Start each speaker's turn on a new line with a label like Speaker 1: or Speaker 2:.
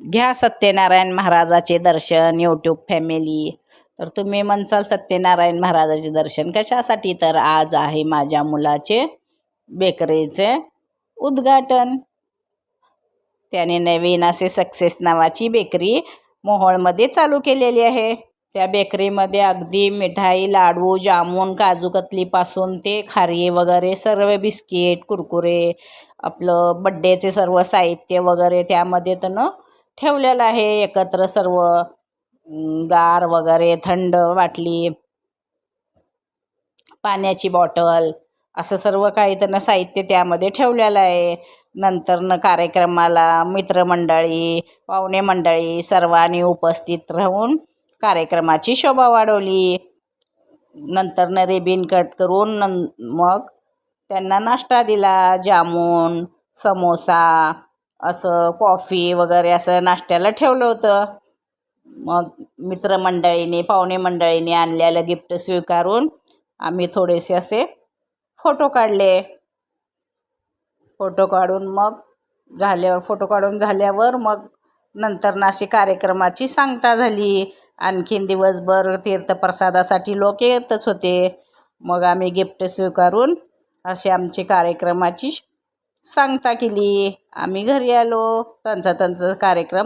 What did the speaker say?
Speaker 1: घ्या सत्यनारायण महाराजाचे दर्शन यूट्यूब फॅमिली तर तुम्ही म्हणसाल सत्यनारायण महाराजाचे दर्शन कशासाठी तर आज आहे माझ्या मुलाचे बेकरीचे उद्घाटन. त्याने नवीन असे सक्सेस नावाची बेकरी मोहोळमध्ये चालू केलेली आहे. त्या बेकरीमध्ये अगदी मिठाई लाडू जामून काजू कतलीपासून ते खारी वगैरे सर्व बिस्किट कुरकुरे आपलं बड्डेचे सर्व साहित्य वगैरे त्यामध्ये त्यानं ठेवलेलं आहे एकत्र सर्व. गार वगैरे थंड वाटली. पाण्याची बॉटल असं सर्व काही त्यांना साहित्य त्यामध्ये ठेवलेलं आहे. नंतरनं कार्यक्रमाला मित्रमंडळी पाहुणे मंडळी सर्वांनी उपस्थित राहून कार्यक्रमाची शोभा वाढवली. नंतरनं रेबीन कट करून नं मग त्यांना नाश्ता दिला जामून समोसा असं कॉफी वगैरे असं नाश्त्याला ठेवलं होतं. मग मित्रमंडळीने पाहुणे मंडळीने आणलेलं गिफ्ट स्वीकारून आम्ही थोडेसे असे फोटो काढले. फोटो काढून मग झाल्यावर फोटो काढून झाल्यावर मग नंतर नाशी कार्यक्रमाची सांगता झाली. आणखीन दिवसभर तीर्थप्रसादासाठी लोक येतच होते. मग आम्ही गिफ्ट स्वीकारून असे आमची कार्यक्रमाची सांगता केली. आम्ही घरी आलो. त्यांचा त्यांचा कार्यक्रम